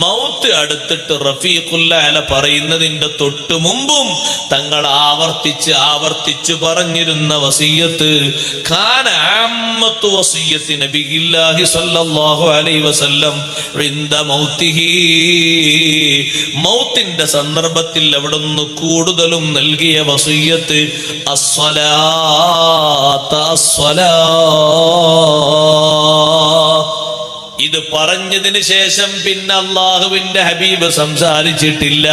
Mouth അടുത്തിട്ട് റഫീഖുല്ലാല പറയുന്നതിന്റെ തൊട്ടു മുമ്പും തങ്ങൾ ആവർത്തിച്ച് ആവർത്തിച്ച് പറഞ്ഞിരുന്ന വസീയത്ത് ഖാന ആമ്മത്തു വസീയത്തി നബിയില്ലാഹി സല്ലല്ലാഹു അലൈഹി വസല്ലം ഇന്ദ മൗത്തിഹി. മൗത്തിന്റെ സന്ദർഭത്തിൽ അവിടുന്ന് കൂടുതലും നൽകിയ വസീയത്ത് അസ്വലാത്ത അസ്വലാ ഇത് പറഞ്ഞതിന് ശേഷം പിന്നെ അള്ളാഹുവിന്റെ ഹബീബ് സംസാരിച്ചിട്ടില്ല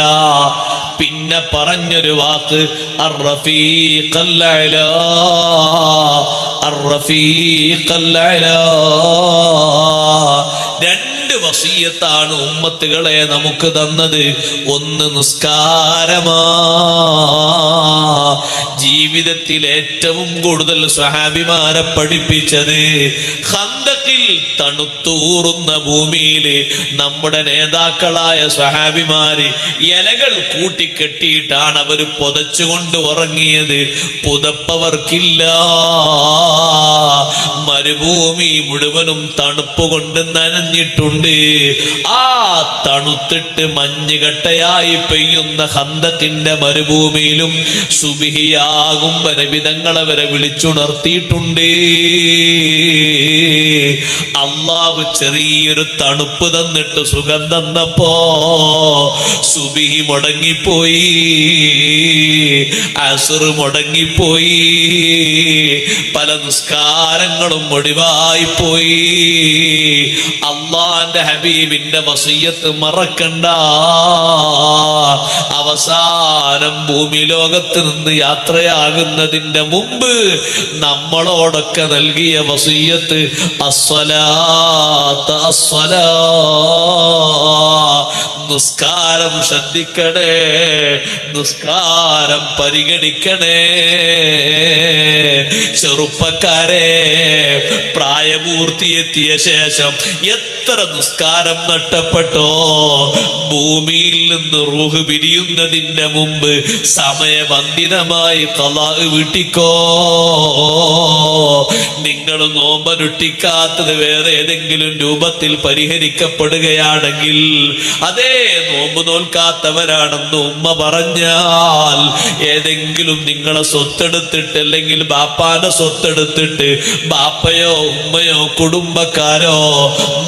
പിന്നെ പറഞ്ഞൊരു വാക്ക്. രണ്ട് വസീയത്താണ് ഉമ്മത്തുകളെ നമുക്ക് തന്നത് ഒന്ന് നിസ്കാരമാ ജീവിതത്തിൽ ഏറ്റവും കൂടുതൽ സ്വഹാബിമാരെ പഠിപ്പിച്ചത് ഹന്തക്കിൽ തണുത്തൂറുന്ന ഭൂമിയിൽ നമ്മുടെ നേതാക്കളായ സഹാബിമാര് ഇലകൾ കൂട്ടിക്കെട്ടിയിട്ടാണ് അവർ പുതച്ചുകൊണ്ട് ഉറങ്ങിയത്. പുതപ്പവർക്കില്ല. മരുഭൂമി മുഴുവനും തണുപ്പ് കൊണ്ട് നനഞ്ഞിട്ടുണ്ട്. ആ തണുത്തിട്ട് മഞ്ഞുകട്ടയായി പെയ്യുന്ന ഹന്തത്തിന്റെ മരുഭൂമിയിലും സുബിഹിയാകും വരവിധങ്ങളെ വരെ വിളിച്ചുണർത്തിയിട്ടുണ്ട്. അള്ളാവ് ചെറിയൊരു തണുപ്പ് തന്നിട്ട് സുഖം തന്നപ്പോ സുബിഹി മുടങ്ങിപ്പോയി. അസുർ മുടങ്ങിപ്പോയി. പല നിസ്കാരങ്ങളും ഒടിവായി പോയി അള്ളാന്റെ ഹബീബിന്റെ വസീയത്ത് മറക്കണ്ട. അവസാനം ഭൂമി ലോകത്ത് നിന്ന് യാത്രയാകുന്നതിന്റെ മുമ്പ് നമ്മളോടൊക്കെ നൽകിയ വസീയത്ത് അസ്വലാത്ത അസ്വലാ നിസ്കാരം ശ്രദ്ധിക്കണേ നിസ്കാരം പരിഗണിക്കണേ. ചെറുപ്പക്കാരെ പ്രായപൂർത്തിയെത്തിയ ശേഷം എത്ര നിസ്കാരം നഷ്ടപ്പെട്ടോ? ഭൂമിയിൽ നിന്ന് റൂഹ് പിരിയുന്നതിന്റെ മുമ്പ് സമയബന്ധിതമായി തലാഹ് വീട്ടിക്കോ? നിങ്ങൾ നോമ്പനുഷ്ഠിക്കാത്തത് വേറെ ഏതെങ്കിലും രൂപത്തിൽ പരിഹരിക്കപ്പെടുകയാണെങ്കിൽ അതേ നോമ്പ് നോൽക്കാത്തവരാണെന്ന് ഉമ്മ പറഞ്ഞാൽ ഏതെങ്കിലും നിങ്ങളെ സ്വത്തെടുത്തിട്ട് അല്ലെങ്കിൽ ബാപ്പാന്റെ സ്വത്തെടുത്തിട്ട് ബാപ്പയോ ഉമ്മയോ കുടുംബക്കാരോ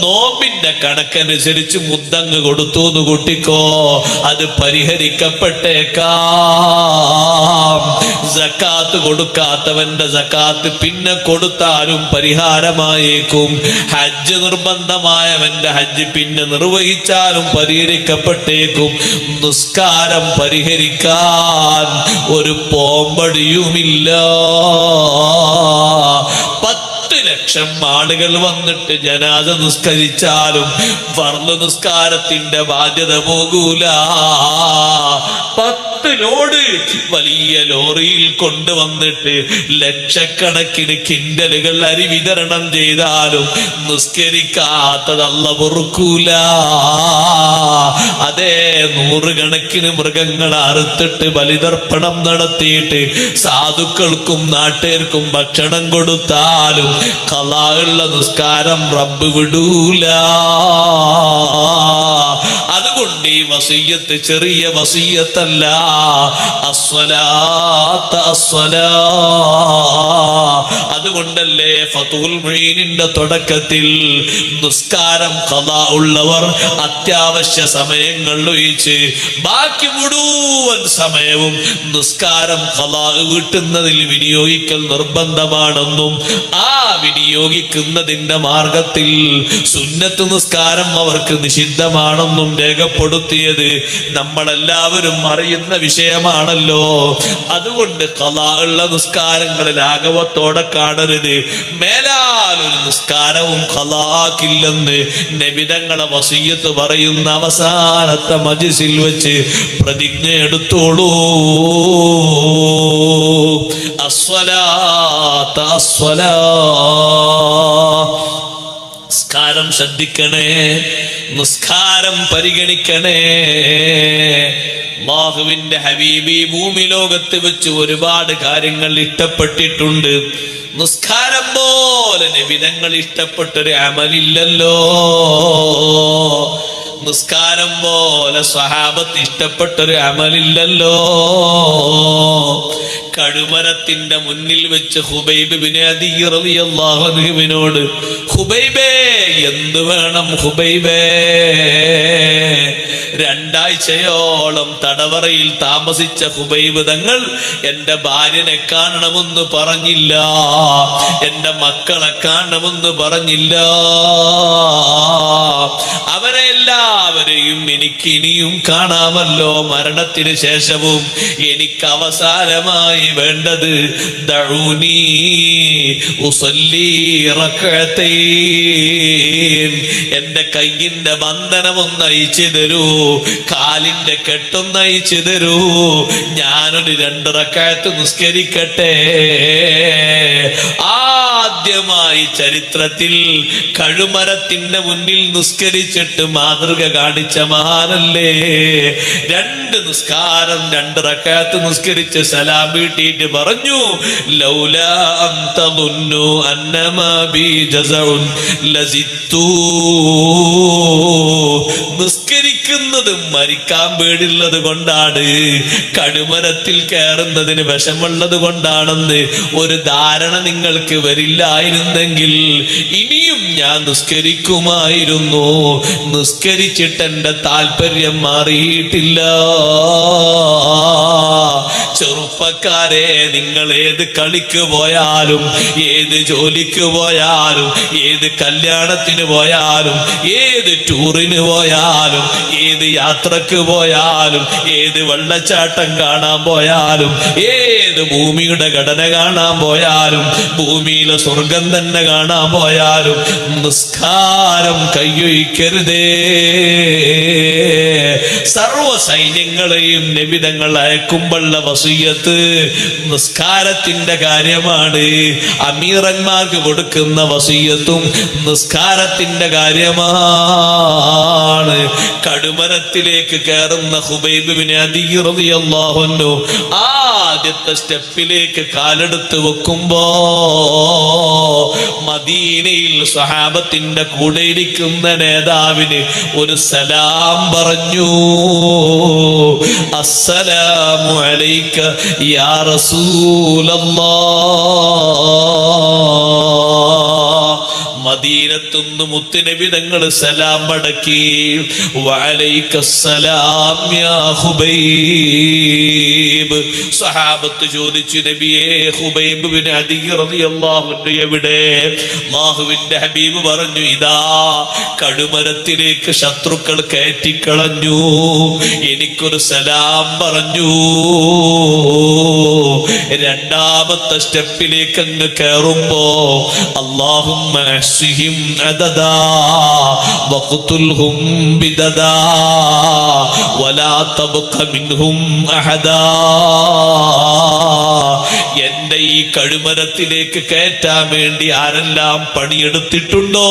നോമ്പിന്റെ കണക്കനുസരിച്ച് മുദ്ദങ്ങ് കൊടുത്തു എന്ന് കൂട്ടിക്കോ. അത് പരിഹരിക്കപ്പെട്ടേക്കാം. കൊടുക്കാത്തവന്റെ സക്കാത്ത് പിന്നെ കൊടുത്താലും പരിഹാരമായേക്കും. ഹജ്ജ് നിർബന്ധമായവന്റെ ഹജ്ജ് പിന്നെ നിർവഹിച്ചാലും പരിഹരിക്കപ്പെട്ടേക്കും. നിസ്കാരം പരിഹരിക്കാൻ ഒരു പോമ്പടിയുമില്ല ലക്ഷം ആളുകൾ വന്നിട്ട് ജനാദ നിസ്കരിച്ചാലും വർണ നിസ്കാരത്തിന്റെ ബാധ്യത പോകൂല. പത്ത് ലോഡ് വലിയ ലോറിയിൽ കൊണ്ടുവന്നിട്ട് ലക്ഷക്കണക്കിന് കിൻഡലുകൾ അരി വിതരണം ചെയ്താലും നിസ്കരിക്കാത്തതല്ല പൊറുക്കൂല. അതേ നൂറുകണക്കിന് മൃഗങ്ങൾ അറുത്തിട്ട് ബലിതർപ്പണം നടത്തിയിട്ട് സാധുക്കൾക്കും നാട്ടുകാർക്കും ഭക്ഷണം കൊടുത്താലും കലായുള്ള നിസ്കാരം റബ്ബ് വിടൂല. അതുകൊണ്ട് ഈ വസീയത്ത് ചെറിയ വസീയത്തല്ല. അസ്വലാത്ത അസ്വലാ അതുകൊണ്ടല്ലേ ഫതുൽ മൊഴീനിന്റെ തുടക്കത്തിൽ നിസ്കാരം കഥ ഉള്ളവർ അത്യാവശ്യ സമയങ്ങളിൽ ഒഴിച്ച് ബാക്കി മുഴുവൻ സമയവും നിസ്കാരം കഥ വീട്ടുന്നതിൽ വിനിയോഗിക്കൽ നിർബന്ധമാണെന്നും ആ വിനിയോഗിക്കുന്നതിന്റെ മാർഗത്തിൽ സുന്നത്ത് നിസ്കാരം അവർക്ക് നിഷിദ്ധമാണെന്നും രേഖപ്പെടുത്തിയത് നമ്മളെല്ലാവരും അറിയുന്ന വിഷയമാണല്ലോ. അതുകൊണ്ട് കഥ ഉള്ള നിസ്കാരങ്ങളിൽ ആഗവത്തോടെ കാണരുത്. മേലാലൊരു നിസ്കാരവും കലാക്കില്ലെന്ന് നബിതങ്ങളെ വസീയത്ത് പറയുന്ന അവസാനത്തെ മജിസിൽ വെച്ച് പ്രതിജ്ഞ എടുത്തോളൂ. അസ്വലാത്ത അസ്വലാ. നിസ്കാരം ശ്രദ്ധിക്കണേ. നിസ്കാരം പരിഗണിക്കണേ. ബാഹുവിന്റെ ഹബീബി ഭൂമി ലോകത്ത് വെച്ച് ഒരുപാട് കാര്യങ്ങൾ ഇഷ്ടപ്പെട്ടിട്ടുണ്ട്. നിസ്കാരം പോലെ നിബിധങ്ങൾ ഇഷ്ടപ്പെട്ടൊരു അമലില്ലല്ലോ. നിസ്കാരം പോലെ സ്വഹാബത്ത് ഇഷ്ടപ്പെട്ടൊരു അമലില്ലല്ലോ. കഴുമരത്തിന്റെ മുന്നിൽ വെച്ച് ഹുബൈബിനെ അള്ളാഹുവിനോട് ഹുബൈബേ എന്ത് വേണം ഹുബൈബേ? രണ്ടാഴ്ചയോളം തടവറയിൽ താമസിച്ച ഹുബൈബ് തങ്ങൾ എന്റെ ഭാര്യനെ കാണണമെന്ന് പറഞ്ഞില്ല. എന്റെ മക്കളെ കാണണമെന്ന് പറഞ്ഞില്ല. അവരെ എല്ലാവരെയും എനിക്ക് ഇനിയും കാണാമല്ലോ. മരണത്തിന് ശേഷവും എനിക്ക് അവസാനമായി വേണ്ടത് ദഊനി ഉസല്ലി എന്റെ കയ്യിന്റെ ബന്ധനവും നയിച്ചു തരൂ കാലിന്റെ കെട്ടും നയിച്ചു തരൂ ഞാനൊരു രണ്ട് റക്കായത്ത് നിസ്കരിക്കട്ടെ. ആദ്യമായി ചരിത്രത്തിൽ കഴുമരത്തിന്റെ മുന്നിൽ നിസ്കരിച്ചിട്ട് മാതൃക കാണിച്ച മഹാനല്ലേ? രണ്ട് നിസ്കാരം രണ്ട് റക്കാത്ത് നിസ്കരിച്ച് സലാം വീട്ടിയിട്ട് പറഞ്ഞു ലൗല ലസിത്തു. നിസ്കരിക്കുന്നത് മരിക്കാൻ പേടിയുള്ളത് കൊണ്ടാണ്. കടുമരത്തിൽ കയറുന്നതിന് വിഷമുള്ളത് കൊണ്ടാണെന്ന് ഒരു ധാരണ നിങ്ങൾക്ക് വരില്ലായിരുന്നെങ്കിൽ ഇനിയും ഞാൻ നിസ്കരിക്കുമായിരുന്നു. നിസ്കരിച്ചിട്ട് എന്റെ താല്പര്യം മാറിയിട്ടില്ല. ചെറുപ്പക്കാരെ നിങ്ങൾ ഏത് കളിക്ക് പോയാലും ഏത് ജോലിക്ക് പോയാലും ഏത് കല്യാണത്തിന് പോയാലും ഏത് ടൂറിന് പോയാലും ഏത് യാത്രയ്ക്ക് പോയാലും ഏത് വെള്ളച്ചാട്ടം കാണാൻ പോയാലും ഏത് ഭൂമിയുടെ ഘടന കാണാൻ പോയാലും ഭൂമിയിലെ സ്വർഗം തന്നെ കാണാൻ പോയാലും നിസ്കാരം കയ്യൊഴിക്കരുതേ സർവ സൈന്യങ്ങളെയും നിബിതങ്ങൾ അയക്കുമ്പോഴുള്ള വസൂയത്ത് നിസ്കാരത്തിന്റെ കാര്യമാണ്. അമീറന്മാർക്ക് കൊടുക്കുന്ന വസൂയത്തും നിസ്കാരത്തിന്റെ കാര്യമാണ്. കടുമരത്തിലേക്ക് കയറുന്ന ഹുബൈബിനെ അതീറിയല്ലാഹുന്നു ആദ്യത്തെ സ്റ്റെപ്പിലേക്ക് കാലെടുത്ത് വെക്കുമ്പോ മദീനയിൽ സ്വഹാബത്തിന്റെ കൂടെ ഇരിക്കുന്ന നേതാവിന് ഒരു സലാം പറഞ്ഞു. അസ്സലാമു അലൈക യാ റസൂലല്ലാഹ് മദീനത്തുനിന്ന് മുത്തുനബി തങ്ങൾ സലാം മടക്കി വഅലൈക്കസ്സലാം യാ ഹുബൈബ് സഹാബത്ത് ചോദിച്ചു നബിയേ ഹുബൈബ് ബിൻ അൻഹു എവിടെ? അല്ലാഹുവിന്റെ ഹബീബ് പറഞ്ഞു ഇതാ കടുമരത്തിലേക്ക് ശത്രുക്കൾ കയറ്റിക്കളഞ്ഞു. എനിക്കൊരു സലാം പറഞ്ഞു. രണ്ടാമത്തെ സ്റ്റെപ്പിലേക്ക് അങ്ങ് കയറുമ്പോ അള്ളാഹും അഹ്സിഹിം അദദാ വഖ്തുൽഹും ബിദദാ എന്റെ ഈ കഴുമരത്തിലേക്ക് കയറ്റാൻ വേണ്ടി ആരെല്ലാം പണിയെടുത്തിട്ടുണ്ടോ?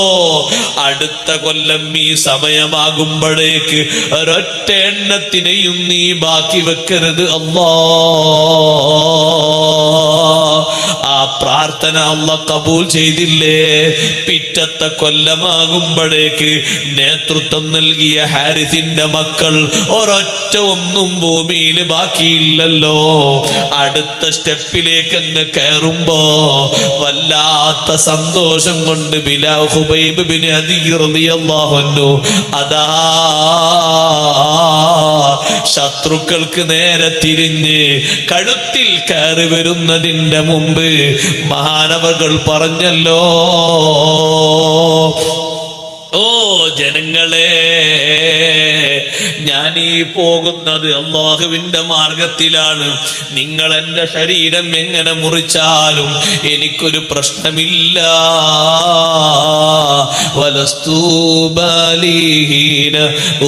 അടുത്ത കൊല്ലം ഈ സമയമാകുമ്പോഴേക്ക് ഒരൊറ്റ എണ്ണത്തിനെയും നീ ബാക്കി വെക്കരുത് ആ പ്രാർത്ഥന അല്ല കബൂൽ ചെയ്തില്ലേ? പിറ്റത്തെ കൊല്ലമാകുമ്പോഴേക്ക് നേതൃത്വം നൽകിയ ഹാരിസിന്റെ മക്കൾ ഒരൊറ്റ ഒന്നും ഭൂമിയിൽ ബാക്കിയില്ലല്ലോ. അടുത്ത സ്റ്റെപ്പിലേക്ക് അങ്ങ് കയറുമ്പോ വല്ലാത്ത സന്തോഷം കൊണ്ട് ബിലാ ഹുബൈബ് അതാ ശത്രുക്കൾക്ക് നേരെ തിരിഞ്ഞ് കഴുത്തിൽ കയറി വരുന്നതിന്റെ മുമ്പ് മഹാനവകൾ പറഞ്ഞല്ലോ. ഓ ജനങ്ങളെ. ഞാൻ ഈ പോകുന്നത് അള്ളാഹുവിന്റെ മാർഗത്തിലാണ് നിങ്ങൾ എന്റെ ശരീരം എങ്ങനെ മുറിച്ചാലും എനിക്കൊരു പ്രശ്നമില്ല വലസ്തൂബാലീഹീന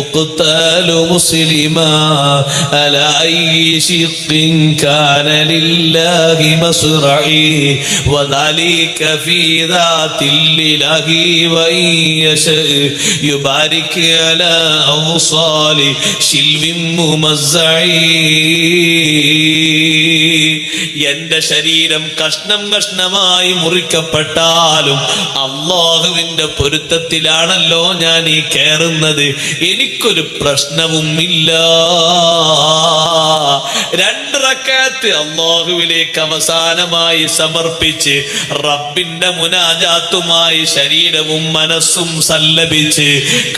ഉഖ്തലു മുസ്ലിമാ അലാ അയ്യി ശിഖ്ഖിൻ കാന ലില്ലാഹി മസ്റഈ وذلك في ذات الله وإن يشاء يبارك على أوصال ശിൽവിം മുമസ്സഈ എന്റെ ശരീരം കഷ്ണം കഷ്ണമായി മുറിക്കപ്പെട്ടാലും അള്ളാഹുവിന്റെ പൊരുത്തത്തിലാണല്ലോ ഞാൻ ഈ കയറുന്നത്. എനിക്കൊരു പ്രശ്നവും ഇല്ല രണ്ട് റക്കാത്ത് അള്ളാഹുവിലേക്ക് അവസാനമായി സമർപ്പിച്ച് റബ്ബിന്റെ മുനാജാത്തുമായി ശരീരവും മനസ്സും സല്ലപിച്ച്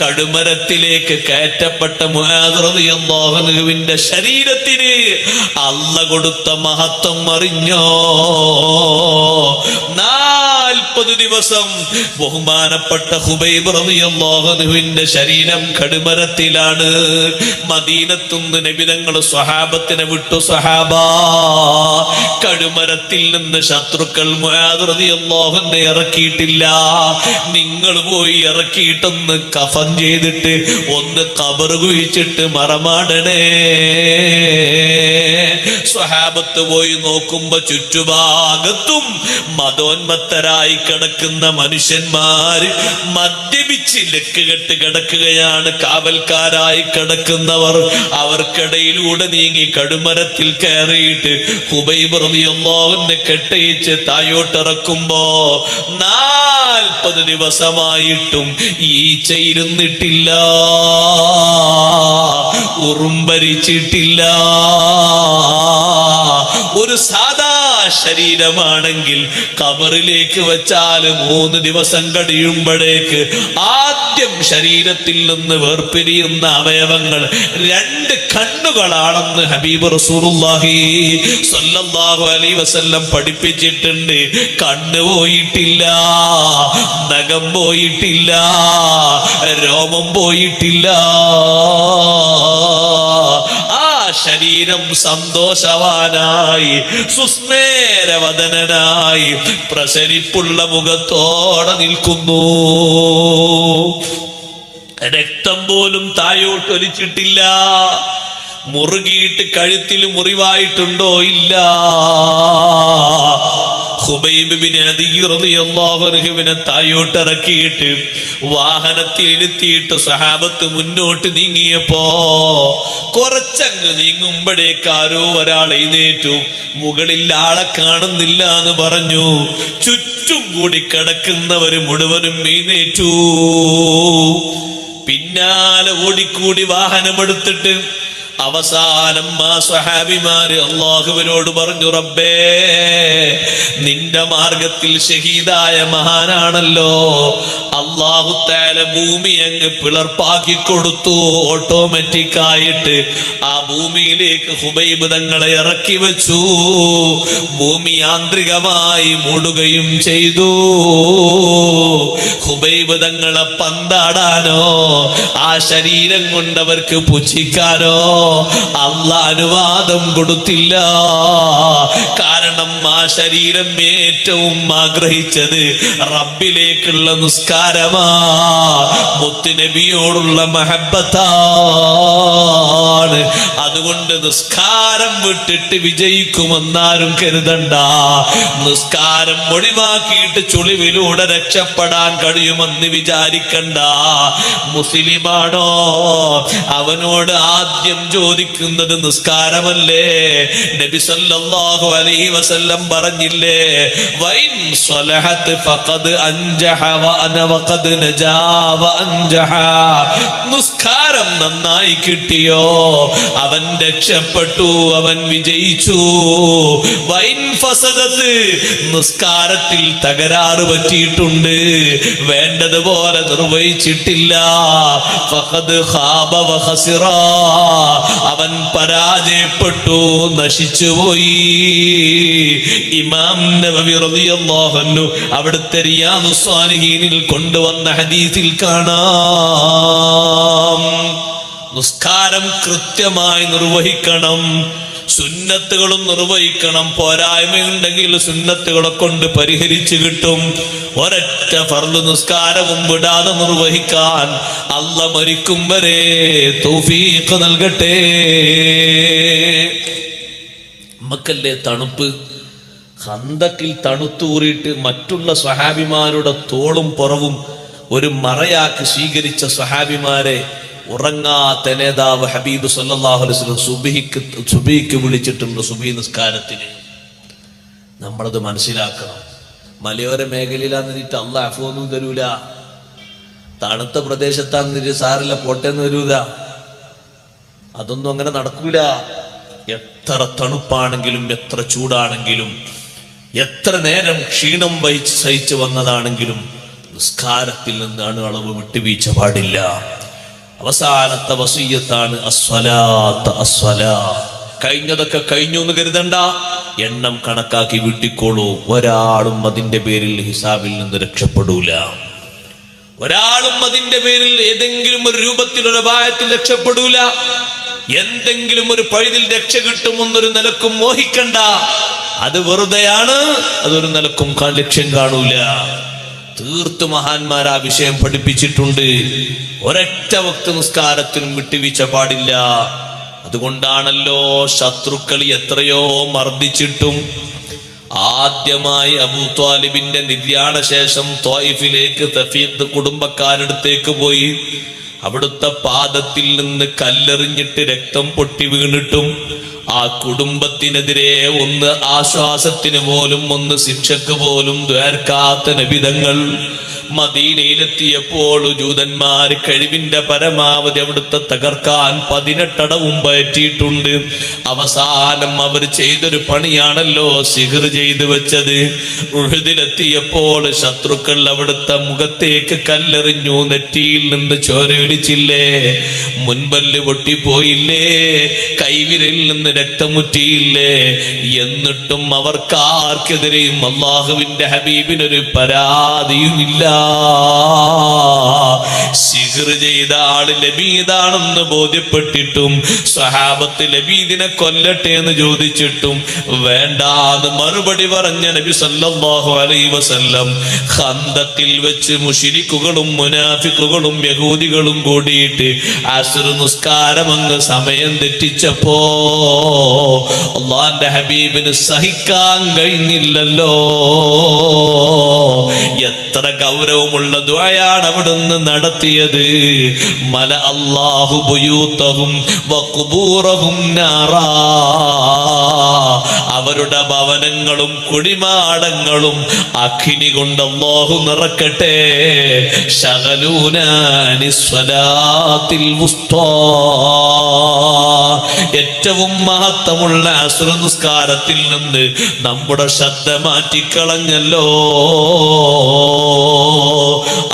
കടുമരത്തിലേക്ക് കയറ്റപ്പെട്ട മുഹാദ്രതിയല്ലാഹുവിന്റെ ശരീരത്തിന് അല്ല കൊടുത്ത മഹത്വം അറിഞ്ഞോ നാൽപ്പത് ദിവസം ബഹുമാനപ്പെട്ട ഹുബൈബ് റളിയല്ലാഹുവിന്റെ ശരീരം കടുമരത്തിലാണ്. മദീനത്തുനിന്ന് നബിതങ്ങൾ സ്വഹാബത്തിനെ വിട്ടു. സ്വഹാബ കടുമരത്തിൽ നിന്ന് ശത്രുക്കൾ മുയാദൃതിയല്ലാഹുവിനെ ഇറക്കിയിട്ടില്ല. നിങ്ങൾ പോയി ഇറക്കിയിട്ടൊന്ന് കഫൻ ചെയ്തിട്ട് ഒന്ന് കബർ കുഴിച്ചിട്ട് മറമാടണേ. സ്വഹാബത്ത് പോയി നോക്കുമ്പോ ചുറ്റുഭാഗത്തും മതോന്മത്തരായി കിടക്കുന്ന മനുഷ്യന്മാര് മദ്യപിച്ച് ലക്കുകെട്ട് കിടക്കുകയാണ്. കാവൽക്കാരായി കിടക്കുന്നവർ അവർക്കിടയിലൂടെ നീങ്ങി കടുമരത്തിൽ കയറിയിട്ട് ഹുബൈബറിയൊന്നോന്നെ കെട്ടയിച്ച് തായോട്ടിറക്കുമ്പോ നാൽപ്പത് ദിവസമായിട്ടും ഈച്ചയിരുന്നിട്ടില്ല. ഉറുമ്പരിച്ചിട്ടില്ല. സാധാ ശരീരമാണെങ്കിൽ കബറിലേക്ക് വെച്ചാൽ മൂന്ന് ദിവസം കഴിയുമ്പോഴേക്ക് ആദ്യം ശരീരത്തിൽ നിന്ന് വേർപിരിയുന്ന അവയവങ്ങൾ രണ്ട് കണ്ണുകളാണെന്ന് ഹബീബ് റസൂലുള്ളാഹി സ്വല്ലല്ലാഹു അലൈഹി വസല്ലം പഠിപ്പിച്ചിട്ടുണ്ട്. കണ്ണ് പോയിട്ടില്ല നഖം പോയിട്ടില്ല രോമം പോയിട്ടില്ല. ശരീരം സന്തോഷവാനായി സുസ്മേരവദനായി പ്രസരിപ്പുള്ള മുഖത്തോടെ നിൽക്കുന്നു. രക്തം പോലും തായോട്ടൊലിച്ചിട്ടില്ല മുറുകിയിട്ട് കഴുത്തിൽ മുറിവായിട്ടുണ്ടോ ഇല്ല. ഹുബൈബിനെ തായോട്ടിറക്കിയിട്ട് വാഹനത്തിൽ ഇരുത്തിയിട്ട് സഹാബത്ത് മുന്നോട്ട് നീങ്ങിയപ്പോ കുറച്ചങ്ങ് നീങ്ങുമ്പോഴേക്ക് ആരോ ഒരാൾ എഴുന്നേറ്റു. മുകളിൽ ആളെ കാണുന്നില്ല എന്ന് പറഞ്ഞു. ചുറ്റും കൂടി കിടക്കുന്നവര് മുഴുവനും എഴുന്നേറ്റു. പിന്നാലെ ഓടിക്കൂടി വാഹനമെടുത്തിട്ട് അവസാനം ആ സഹാബിമാര് അള്ളാഹുവിനോട് പറഞ്ഞു റബ്ബേ നിന്റെ മാർഗത്തിൽ ഷഹീദായ മഹാനാണല്ലോ. അള്ളാഹു താല ഭൂമി അങ്ങ് പിളർപ്പാക്കി കൊടുത്തു. ഓട്ടോമാറ്റിക് ആയിട്ട് ആ ഭൂമിയിലേക്ക് ഹുബൈബ് തങ്ങളെ ഇറക്കി വെച്ചു. ഭൂമി യാന്ത്രികമായി മൂടുകയും ചെയ്തു. ഹുബൈബ് തങ്ങളെ പന്താടാനോ ആ ശരീരം കൊണ്ടവർക്ക് പുച്ഛിക്കാനോ അല്ല അനുവാദം കൊടുത്തില്ല. കാരണം ആ ശരീരം ഏറ്റവും ആഗ്രഹിച്ചത് റബ്ബിലേക്കുള്ള നിസ്കാരമാ. മുത്തുനബിയോടുള്ള മഹബത്താണ്. അതുകൊണ്ട് നിസ്കാരം വിട്ടിട്ട് വിജയിക്കുമെന്നാരും കരുതണ്ട. നിസ്കാരം ഒഴിവാക്കിയിട്ട് ചുളിവിലൂടെ രക്ഷപ്പെടാൻ കഴിയുമെന്ന് വിചാരിക്കണ്ട. മുസ്ലിമാണോ? അവനോട് ആദ്യം ചോദിക്കുന്നത് നിസ്കാരമല്ലേ? നബി സല്ലല്ലാഹു അലൈഹി വസല്ലം പറഞ്ഞില്ലേ വൈൻ സ്വലഹത്ത് ഫഖദ് അൻജഹ വ അന വഖദ് നജാ വ അൻജഹ. നിസ്കാരം നന്നായി കിട്ടിയോ? അവൻ രക്ഷപ്പെട്ടു അവൻ വിജയിച്ചു. വൈൻ ഫസദത്ത് നിസ്കാരത്തിൽ തകരാറ് പറ്റിയിട്ടുണ്ട്. വേണ്ടതുപോലെ നിർവഹിച്ചിട്ടില്ല. ഫഖദ് ഖാബ വ ഖസിറ. അവൻ പരാജയപ്പെട്ടു നശിച്ചുപോയി. ഇമാം നബവി റളിയല്ലാഹു അവിടുത്തെ റിയാദുസ്വാലിഹീനിൽ കൊണ്ടുവന്ന ഹദീസിൽ കാണാം. നിസ്കാരം കൃത്യമായി നിർവഹിക്കണം. സുന്നത്തുകളും നിർവഹിക്കണം. പോരായ്മയുണ്ടെങ്കിൽ സുന്നത്തുകളെ കൊണ്ട് പരിഹരിച്ചു കിട്ടും. ഒരൊറ്റ ഫർദ് നിസ്കാരവും വിടാതെ നിർവഹിക്കാൻ അല്ല മരിക്കും വരെ തൗഫീഖ് നൽകട്ടെ. നമുക്കല്ലേ തണുപ്പ്? ഹന്തക്കിൽ തണുത്തൂറിയിട്ട് മറ്റുള്ള സ്വഹാബിമാരുടെ തോളും പുറവും ഒരു മറയാക്കി സ്വീകരിച്ച സ്വഹാബിമാരെ ഉറങ്ങാത്ത നേതാവ് ഹബീബ് സല്ലല്ലാഹു അലൈഹി വസല്ലം സുബഹിക്ക് വിളിച്ചിട്ടുണ്ട് സുബി നിസ്കാരത്തിന്. നമ്മളത് മനസ്സിലാക്കണം. മലയോര മേഖലയിലാന്നിട്ട് അള്ള അഫൊന്നും തരൂല. തണുത്ത പ്രദേശത്താന്നിട്ട് സാറില്ല പോട്ടെന്ന് വരൂല അതൊന്നും അങ്ങനെ നടക്കൂല. എത്ര തണുപ്പാണെങ്കിലും എത്ര ചൂടാണെങ്കിലും എത്ര നേരം ക്ഷീണം വഹിച്ച് സഹിച്ചു വന്നതാണെങ്കിലും നിസ്കാരത്തിൽ നിന്നാണ് അളവ് വിട്ടുവീഴ്ച പാടില്ല. അവസാനത്തെ വസീയത്താണ് അസ്വലാത്ത അസ്വലാ കഴിഞ്ഞതൊക്കെ കഴിഞ്ഞു എന്ന് കരുതണ്ട. എണ്ണം കണക്കാക്കി വിട്ടിക്കോളൂ. ഒരാളും അതിന്റെ പേരിൽ ഹിസാബിൽ നിന്ന് രക്ഷപ്പെടൂല. ഒരാളും അതിന്റെ പേരിൽ ഏതെങ്കിലും ഒരു രൂപത്തിൽ ഒരു അപായത്തിൽ രക്ഷപ്പെടൂല. എന്തെങ്കിലും ഒരു പഴുതിൽ രക്ഷ കിട്ടുമെന്നൊരു നിലക്കും മോഹിക്കണ്ട. അത് വെറുതെയാണ് അതൊരു നിലക്കും ലക്ഷ്യം കാണൂല. തീർത്തു മഹാന്മാർ ആ വിഷയം പഠിപ്പിച്ചിട്ടുണ്ട്. ഒരൊറ്റ വക്ത നിസ്കാരത്തിനും വിട്ടുവീഴ്ച പാടില്ല. അതുകൊണ്ടാണല്ലോ ശത്രുക്കൾ എത്രയോ മർദ്ദിച്ചിട്ടും ആദ്യമായി അബൂ ത്വാലിബിന്റെ നിര്യാണ ശേഷം ത്വായിഫിലേക്ക് തഫീദ് കുടുംബക്കാരടുത്തേക്ക് പോയി. അവിടുത്തെ പാദത്തിൽ നിന്ന് കല്ലെറിഞ്ഞിട്ട് രക്തം പൊട്ടി വീണിട്ടും ആ കുടുംബത്തിനെതിരെ ഒന്ന് ആശ്വാസത്തിന് പോലും ഒന്ന് ശിക്ഷക്ക് പോലും ദ്വേർക്കാത്ത നബിതങ്ങൾ മദീനയിലെത്തിയപ്പോൾ ജൂതന്മാർ കഴിവിന്റെ പരമാവധി അവിടുത്തെ തകർക്കാൻ പതിനെട്ടടവും പറ്റിയിട്ടുണ്ട്. അവസാനം അവർ ചെയ്തൊരു പണിയാണല്ലോ സിഹർ ചെയ്തു വെച്ചത്. ഉഴുതിലെത്തിയപ്പോൾ ശത്രുക്കൾ അവിടുത്തെ മുഖത്തേക്ക് കല്ലെറിഞ്ഞു നെറ്റിയിൽ നിന്ന് ചോരയിടിച്ചില്ലേ മുൻപല്ല് പൊട്ടിപ്പോയില്ലേ? കൈവിരലിൽ നിന്ന് രക്തമുറ്റിയില്ലേ? എന്നിട്ടും അവർക്കാർക്കെതിരെയും അള്ളാഹുവിന്റെ ഹബീബിനൊരു പരാതിയുമില്ല. സിഹർ ചെയ്ത ആൾ ലബീദാണെന്ന് ബോധ്യപ്പെട്ടിട്ടും സഹാബത്ത് ലബീദിനെ കൊല്ലട്ടെ എന്ന് ചോദിച്ചിട്ടും വേണ്ടാന്ന് മറുപടി പറഞ്ഞ നബി സല്ലല്ലാഹു അലൈഹി വസല്ലം ഖന്തത്തിൽ വെച്ച് മുഷിരിക്കുകളും മുനാഫിക്കുകളും യഹൂദികളും കൂടിയിട്ട് അസുർ നിസ്കാരം അങ്ങ് സമയം തെറ്റിച്ചപ്പോ അള്ളാന്റെ ഹബീബിന് സഹിക്കാൻ കഴിഞ്ഞില്ലല്ലോ. എത്ര ഗൗരവമുള്ള ദ്വയാണ് അവിടുന്ന് നടത്തിയത്. മല അള്ളാഹു ബുയൂത്തഹും വഖുബൂറഹും നാറാ. അവരുടെ ഭവനങ്ങളും കുടിമാടങ്ങളും അഖിനി കൊണ്ട് അള്ളാഹു നിറക്കട്ടെ. ഏറ്റവും മഹത്വമുള്ള അസുര നിസ്കാരത്തിൽ നിന്ന് നമ്മുടെ ശ്രദ്ധ മാറ്റിക്കളഞ്ഞല്ലോ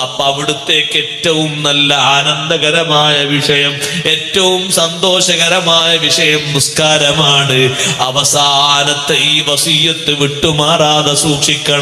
അപ്പൊ അവിടുത്തേക്ക് ഏറ്റവും നല്ല ആനന്ദകരമായ വിഷയം ഏറ്റവും സന്തോഷകരമായ വിഷയം നിസ്കാരമാണ്. അവസാനത്തെ ഈ വസീയത്ത് വിട്ടുമാറാതെ സൂക്ഷിക്കണം.